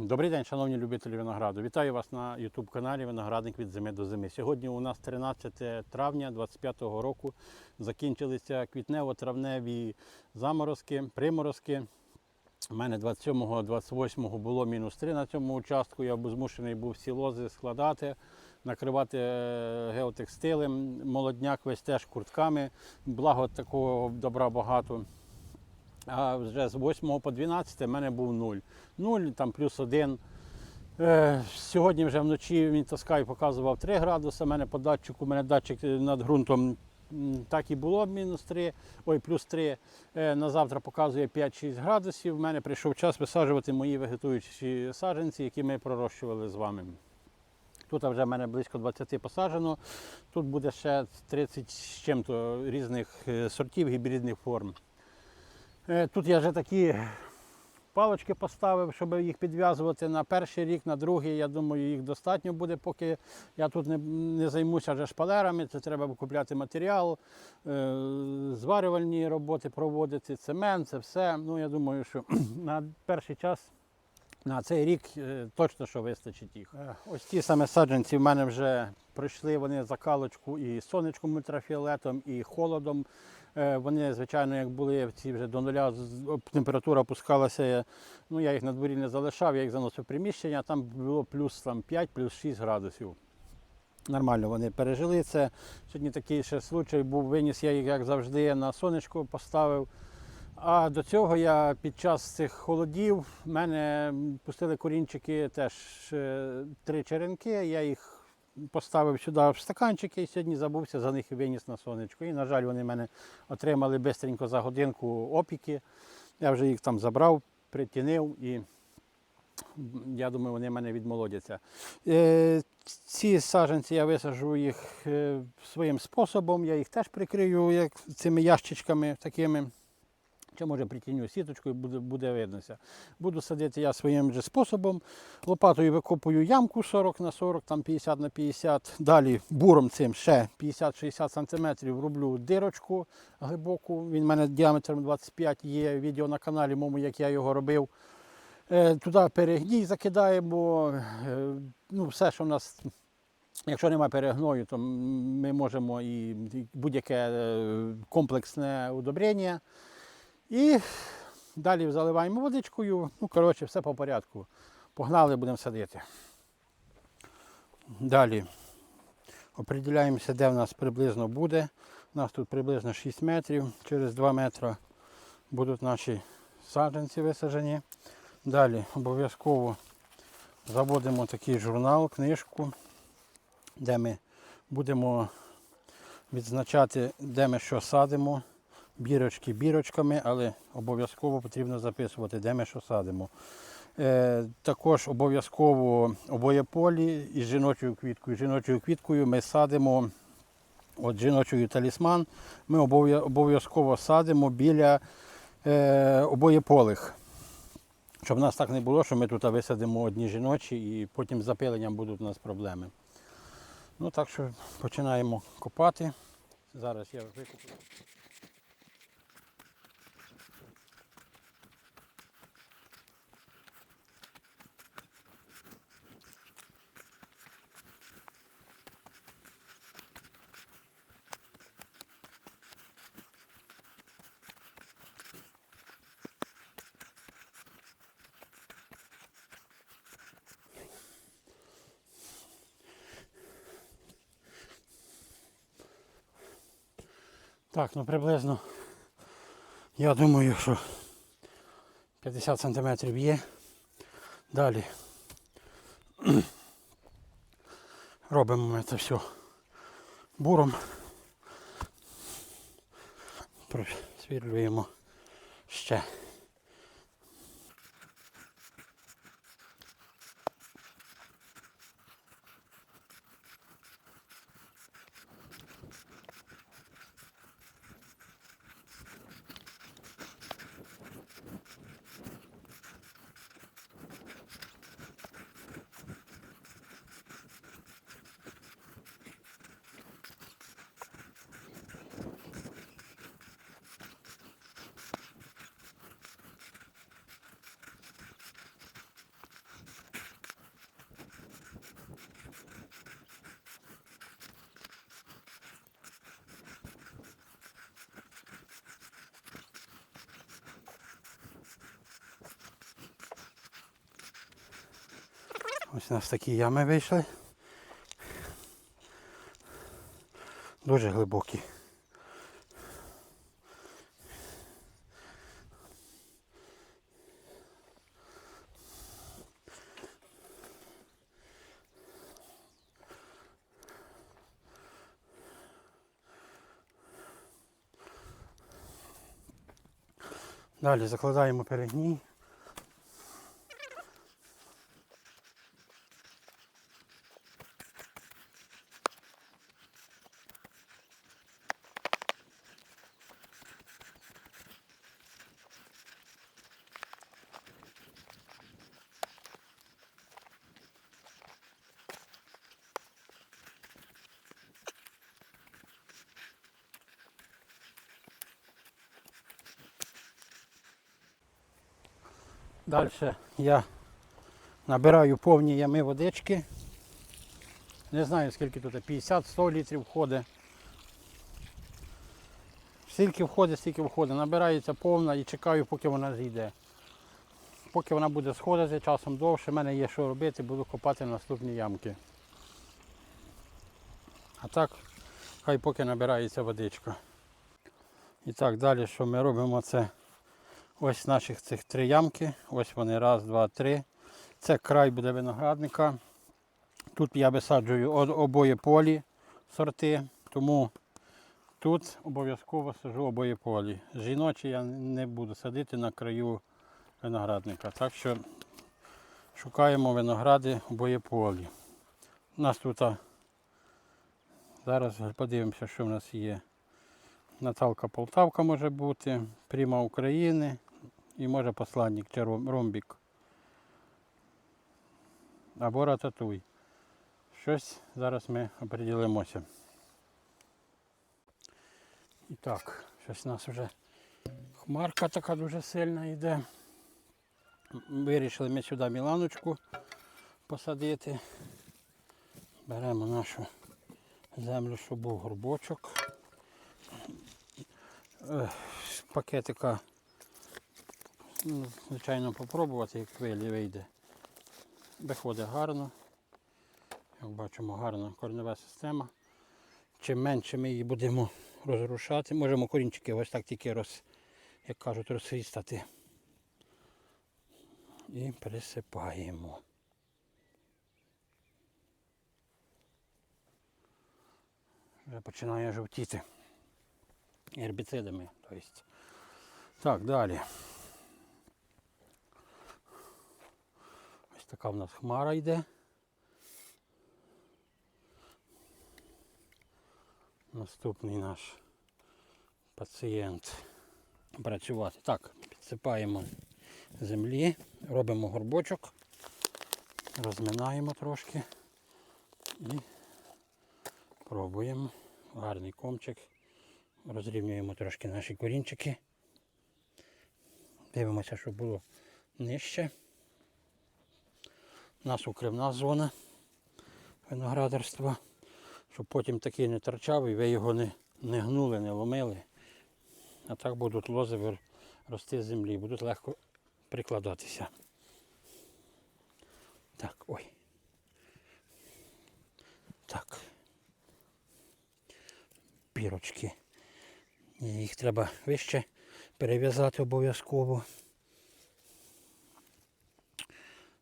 Добрий день, шановні любителі винограду. Вітаю вас на YouTube каналі Виноградник від зими до зими. Сьогодні у нас 13 травня 2025 року. Закінчилися квітнево-травневі заморозки, приморозки. У мене 27-28 було мінус 3 на цьому участку. Я був змушений був всі лози складати, накривати е, геотекстилем, молодняк весь теж куртками. Благо такого добра багато. А вже з 8 по 12 в мене був 0. 0, там плюс 1. Е, сьогодні вже вночі він таскай показував 3 градуси. У мене по датчику, у мене датчик над ґрунтом так і було, мінус 3, ой, плюс 3. Е, на завтра показує 5-6 градусів. У мене прийшов час висаджувати мої вегетуючі саджанці, які ми пророщували з вами. Тут вже в мене близько 20 посаджено. Тут буде ще 30 з чим-то різних е, сортів гібридних форм. Е, Тут я вже такі палочки поставив, щоб їх підв'язувати на перший рік, на другий. Я думаю, їх достатньо буде, поки я тут не, не займуся вже шпалерами. Це треба купляти матеріал, е, зварювальні роботи проводити, цемент, це все. Ну, я думаю, що на перший час. На цей рік е, точно що вистачить їх. Ось ті саме саджанці в мене вже пройшли вони закалочку і сонечком ультрафіолетом, і холодом. Е, Вони, звичайно, як були ці вже до нуля, температура опускалася. е, Ну, я їх на дворі не залишав, я їх заносив в приміщення, там було плюс там, 5, плюс 6 градусів. Нормально вони пережили це. Сьогодні такий ще случай був, виніс я їх, як завжди, на сонечко поставив. А до цього я під час цих холодів в мене пустили корінчики теж е, три черенки. Я їх поставив сюди в стаканчики і сьогодні забувся за них і виніс на сонечко. І, на жаль, вони мене отримали бистренько за годинку опіки. Я вже їх там забрав, притінив і я думаю, вони в мене відмолодяться. Е, Ці саджанці я висаджу їх е, своїм способом, я їх теж прикрию як цими ящичками такими. Чи може притіню сіточкою, буде, буде виднося. Буду садити я своїм же способом. Лопатою викопую ямку 40 на 40, там 50 на 50. Далі буром цим ще 50-60 см роблю дирочку глибоку. Він в мене діаметром 25 є відео на каналі, моєму, як я його робив. Е, Туди перегній закидаємо. е, Ну, все, що в нас, якщо немає перегною, то ми можемо і будь-яке е, комплексне удобрення. І далі заливаємо водичкою. Ну, коротше, все по порядку. Погнали, будемо садити. Далі определяємося, де в нас приблизно буде. У нас тут приблизно 6 метрів, через 2 метри будуть наші саджанці висаджені. Далі обов'язково заводимо такий журнал, книжку, де ми будемо відзначати, де ми що садимо. Бірочки бірочками, але обов'язково потрібно записувати, де ми що садимо. Е, також обов'язково обоєполі із жіночою квіткою. Жіночою квіткою ми садимо от жіночою талісман. Ми обов'язково садимо біля е, обоєполих. Щоб в нас так не було, що ми тут висадимо одні жіночі і потім з запиленням будуть у нас проблеми. Ну так що починаємо копати. Зараз я викоплю. Так, ну приблизно. Я думаю, що 50 сантиметрів є. Далі робимо ми це все буром. Просвірлюємо ще. Ось у нас такі ями вийшли. Дуже глибокі. Далі закладаємо перегній. Далі я набираю повні ями водички. Не знаю скільки тут, 50-100 літрів входить. Скільки входить, стільки входить. Набирається повна і чекаю, поки вона зійде. Поки вона буде сходити, часом довше, в мене є що робити, буду копати наступні ямки. А так, хай поки набирається водичка. І так, далі що ми робимо, це Ось наших цих три ямки. Ось вони, раз, два, три. Це край буде виноградника. Тут я висаджую обоє полі сорти, тому тут обов'язково сажу обоє полі. Жіночі я не буду садити на краю виноградника. Так що шукаємо виногради обоє полі. У нас тут зараз подивимося, що в нас є. Наталка Полтавка може бути, Пріма України і може посланник чи ромбік. Або рататуй. Щось зараз ми оприділимося. І так, щось у нас вже хмарка така дуже сильна йде. Вирішили ми сюди міланочку посадити. Беремо нашу землю, щоб був горбочок. Пакетика, звичайно, попробувати, як хвилі вийде. Виходить гарно. Як бачимо, гарна корнева система. Чим менше ми її будемо розрушати, можемо корінчики ось так тільки роз, як кажуть, розсвістати. І присипаємо. Вже починає жовтіти гербіцидами. То есть. Так, далі. Така в нас хмара йде. Наступний наш пацієнт працювати. Так, підсипаємо землі, робимо горбочок, розминаємо трошки і пробуємо. Гарний комчик. Розрівнюємо трошки наші корінчики. Дивимося, щоб було нижче. У нас укривна зона виноградарства, щоб потім такий не торчав і ви його не, не гнули, не ломили. А так будуть лози рости з землі, будуть легко прикладатися. Так, ой. Так. Пірочки. Їх треба вище перев'язати обов'язково.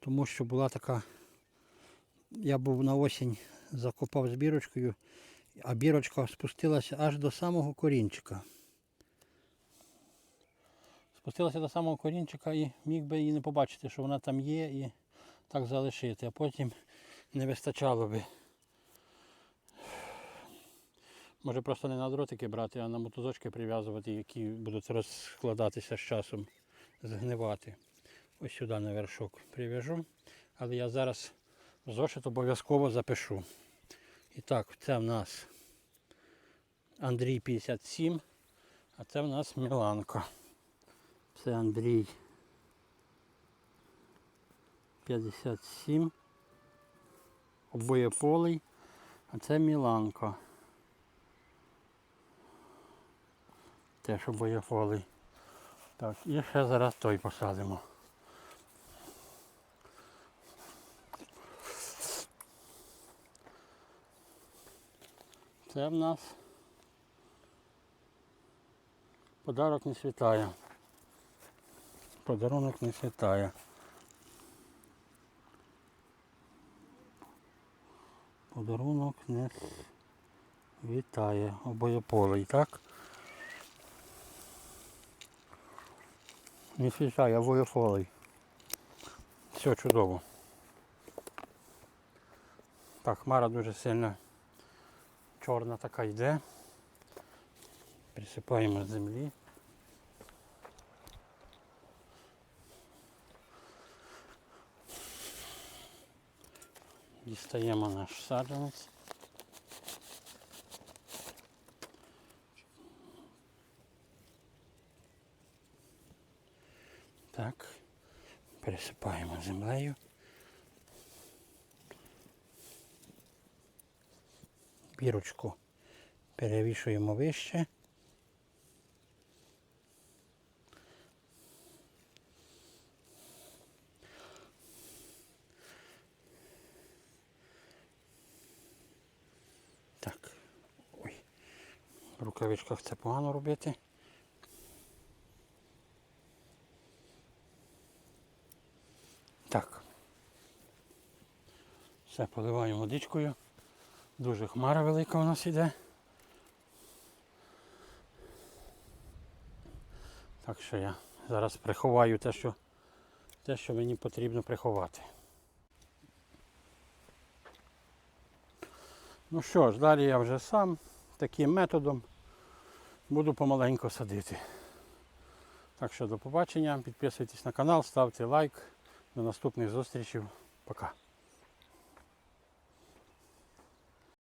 Тому що була така, я був на осінь, закопав з бірочкою, а бірочка спустилася аж до самого корінчика. Спустилася до самого корінчика і міг би її не побачити, що вона там є і так залишити, а потім не вистачало би. Може просто не на дротики брати, а на мотузочки прив'язувати, які будуть розкладатися з часом, згнивати. Ось сюди на вершок прив'яжу. Але я зараз зошит обов'язково запишу. І так, це в нас Андрій 57, а це в нас Міланка. Це Андрій 57. Обоєполий, а це Міланка. Теж обоєполий. Так, і ще зараз той посадимо. Це в нас подарок не світає. Подарунок не світає. Подарунок не вітає. Обоєполий, так? Не світає, обоєполий. Все чудово. Так, хмара дуже сильно чорна така йде. Присипаємо з землі. Дістаємо наш саджанець. Так, пересипаємо землею. Бірочку перевішуємо вище. Так. Ой. В рукавичках це погано робити. Так. Все, поливаємо водичкою. Дуже хмара велика у нас іде. Так що я зараз приховаю те, що, те, що мені потрібно приховати. Ну що ж, далі я вже сам таким методом буду помаленько садити. Так що до побачення, підписуйтесь на канал, ставте лайк. До наступних зустрічей. Пока.